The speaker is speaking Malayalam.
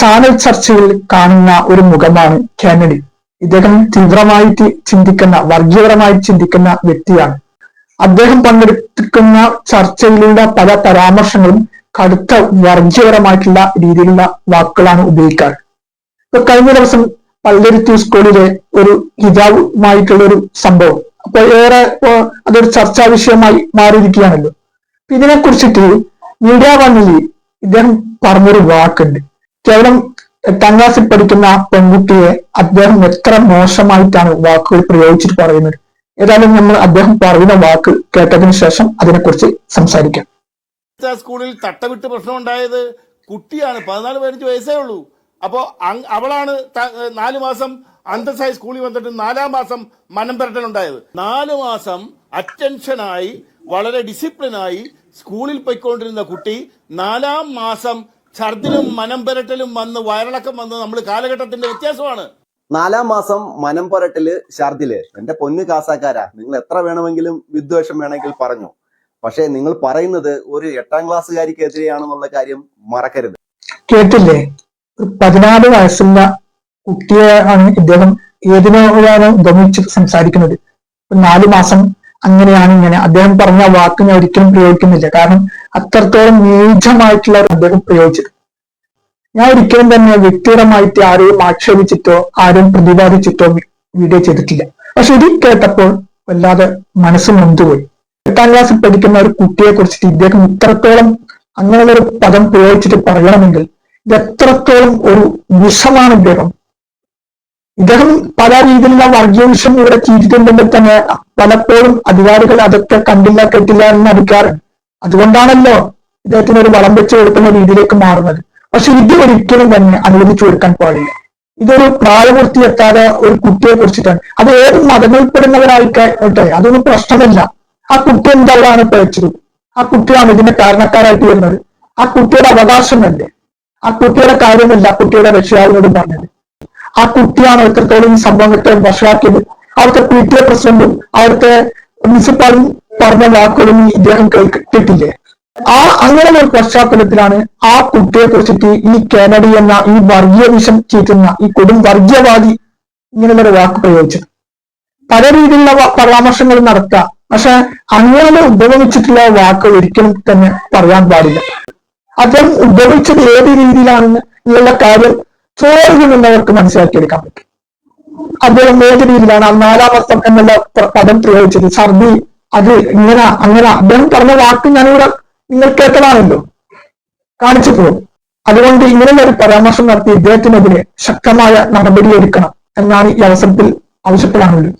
ചാനൽ ചർച്ചയിൽ കാണുന്ന ഒരു മുഖമാണ് കാനഡി. ഇദ്ദേഹം തീവ്രമായിട്ട് ചിന്തിക്കുന്ന വർഗീയപരമായി ചിന്തിക്കുന്ന വ്യക്തിയാണ്. അദ്ദേഹം പങ്കെടുക്കുന്ന ചർച്ചയിലുള്ള പല പരാമർശങ്ങളും കടുത്ത വർഗീയപരമായിട്ടുള്ള രീതിയിലുള്ള വാക്കുകളാണ് ഉപയോഗിക്കാറ്. ഇപ്പൊ കഴിഞ്ഞ ദിവസം പള്ളിരുത്തി സ്കൂളിലെ ഒരു ഹിജാബുമായിട്ടുള്ള ഒരു സംഭവം. അപ്പൊ ഏറെ അതൊരു ചർച്ചാ വിഷയമായി മാറിയിരിക്കുകയാണല്ലോ. ഇതിനെ കുറിച്ചിട്ട് മീഡിയ വണ്ണിൽ ഇദ്ദേഹം പറഞ്ഞൊരു വാക്കുണ്ട്. കേവലം എട്ടാം ക്ലാസ്സിൽ പഠിക്കുന്ന ആ പെൺകുട്ടിയെ അദ്ദേഹം എത്ര മോശമായിട്ടാണ് വാക്കുകൾ പ്രയോഗിച്ചിട്ട് പറയുന്നത്? ഏതായാലും നമ്മൾ അദ്ദേഹം പറയുന്ന വാക്ക് കേട്ടതിന് ശേഷം അതിനെക്കുറിച്ച് സംസാരിക്കാം. സ്കൂളിൽ തട്ടവിട്ട് പ്രശ്നം ഉണ്ടായത് കുട്ടിയാണ് പതിനാല് പതിനഞ്ച് വയസ്സേ ഉള്ളൂ. അപ്പോ അവളാണ് നാല് മാസം അന്തസ്സായി സ്കൂളിൽ വന്നിട്ട് നാലാം മാസം മനം പുരട്ടൽ ഉണ്ടായത്. നാല് മാസം അറ്റൻഷനായി വളരെ ഡിസിപ്ലിനായി സ്കൂളിൽ പോയിക്കൊണ്ടിരുന്ന കുട്ടി നാലാം മാസം ഛർദിലും മനം പുരട്ടലും വന്ന് വയറിളക്കം വന്ന് നമ്മൾ കാലഘട്ടത്തിന്റെ വ്യത്യാസമാണ്. നാലാം മാസം മനം പുരട്ടൽ ഛർദിൽ. എന്റെ പൊന്നു കാസാക്കാരാ നിങ്ങൾ എത്ര വേണമെങ്കിലും വിദ്വേഷം വേണമെങ്കിൽ പറഞ്ഞു. പക്ഷേ നിങ്ങൾ പറയുന്നത് ഒരു എട്ടാം ക്ലാസ്സുകാരിക്കെതിരെയാണെന്നുള്ള കാര്യം മറക്കരുത്. കേട്ടില്ലേ? ഒരു പതിനാല് വയസ്സുള്ള കുട്ടിയെ ആണ് ഇദ്ദേഹം ഏതിനോടാണ് ഗമിച്ച് സംസാരിക്കുന്നത്? നാലു മാസം അങ്ങനെയാണ് ഇങ്ങനെ. അദ്ദേഹം പറഞ്ഞ വാക്ക് ഞാൻ ഒരിക്കലും പ്രയോഗിക്കുന്നില്ല. കാരണം അത്രത്തോളം നീചമായിട്ടുള്ള അദ്ദേഹം പ്രയോഗിച്ചത്. ഞാൻ ഒരിക്കലും തന്നെ വ്യക്തിപരമായിട്ട് ആരെയും ആക്ഷേപിച്ചിട്ടോ ആരെയും പ്രതിപാദിച്ചിട്ടോ വീഡിയോ ചെയ്തിട്ടില്ല. പക്ഷെ ഇത് കേട്ടപ്പോൾ വല്ലാതെ മനസ്സ് നൊന്തുപോയി എട്ടാം ക്ലാസ്സിൽ പഠിക്കുന്ന ഒരു കുട്ടിയെ കുറിച്ചിട്ട് ഇദ്ദേഹം ഇത്രത്തോളം അങ്ങനെയുള്ള ഒരു പദം പ്രയോഗിച്ചിട്ട് പറയണമെങ്കിൽ ഇത് എത്രത്തോളം ഒരു വിഷമാണ് ഇദ്ദേഹം. ഇദ്ദേഹം പല രീതിയിലുള്ള വർഗീയ വിഷം ഇവിടെ ചെയ്തിട്ടുണ്ടെങ്കിൽ തന്നെ പലപ്പോഴും അധികാരികൾ അതൊക്കെ കണ്ടില്ല കേട്ടില്ല എന്ന് നടിക്കാറുണ്ട് അതുകൊണ്ടാണല്ലോ ഇദ്ദേഹത്തിന് ഒരു വളം വെച്ച് കൊടുക്കുന്ന രീതിയിലേക്ക് മാറുന്നത്. പക്ഷെ ഇത് ഒരിക്കലും തന്നെ അനുവദിച്ചു കൊടുക്കാൻ പാടില്ല. ഇതൊരു പ്രായപൂർത്തി എത്താതെ ഒരു കുട്ടിയെ കുറിച്ചിട്ടാണ്. അത് ഏത് മതങ്ങളിൽപ്പെടുന്നവരായിട്ടെ അതൊന്നും പ്രശ്നമല്ല. ആ കുട്ടി എന്തവരാണ് പഠിച്ചത് ആ കുട്ടിയാണ് ഇതിന്റെ കാരണക്കാരായിട്ട് വരുന്നത്. ആ കുട്ടിയുടെ അവകാശമല്ലേ? ആ കുട്ടിയുടെ കാര്യമല്ല ആ കുട്ടിയുടെ രക്ഷിതാവിനോട് പറഞ്ഞത്. ആ കുട്ടിയാണ് എത്രത്തോളം ഈ സംഭവത്തെ വഷളാക്കിയത്. അവിടുത്തെ പി ടി എ പ്രസിഡന്റും അവിടുത്തെ മുനിസിപ്പാലും പറഞ്ഞ വാക്കുകളും ഇദ്ദേഹം കേട്ടിട്ടില്ലേ ആ അങ്ങനെ ഒരു പശ്ചാത്തലത്തിലാണ് ആ കുട്ടിയെ കുറിച്ചിട്ട് ഈ കാനഡി എന്ന ഈ വർഗീയ വിഷം ചീറ്റുന്ന ഈ കൊടും വർഗീയവാദി ഇങ്ങനെയുള്ള വാക്ക് പ്രയോഗിച്ചത്. പല രീതിയിലുള്ള പരാമർശങ്ങൾ നടത്താം. പക്ഷെ അങ്ങനെ ഉപയോഗിച്ചിട്ടുള്ള വാക്ക് ഒരിക്കലും തന്നെ പറയാൻ പാടില്ല. അദ്ദേഹം ഉപയോഗിച്ചത് ഏത് രീതിയിലാണെന്ന് ഉള്ള കാര്യം ചോദിക്കുന്നുണ്ടവർക്ക് മനസ്സിലാക്കിയെടുക്കാൻ പറ്റും. അദ്ദേഹം ഏത് രീതിയിലാണ് ആ നാലാം വർഷം എന്നുള്ള പദം പ്രയോഗിച്ചത്? ഛർദി അത് ഇങ്ങനെ അങ്ങനെ. അദ്ദേഹം പറഞ്ഞ വാക്ക് ഞാനിവിടെ നിങ്ങൾ കേട്ടതാണല്ലോ. കാണിച്ചു പോകും അതുകൊണ്ട് ഇങ്ങനെയുള്ള ഒരു പരാമർശം നടത്തി ഇദ്ദേഹത്തിനെതിരെ ശക്തമായ നടപടി എടുക്കണം എന്നാണ് ഈ അവസരത്തിൽ ആവശ്യപ്പെടാനുള്ളത്.